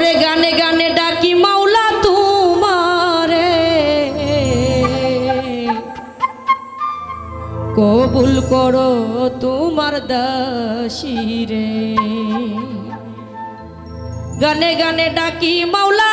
ওরে গানে গানে ডাকি মাওলা তোমারে। কবুল করো তোমার দাসিরে গানে গানে ডাকি মাওলা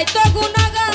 তাই তো গুণাগার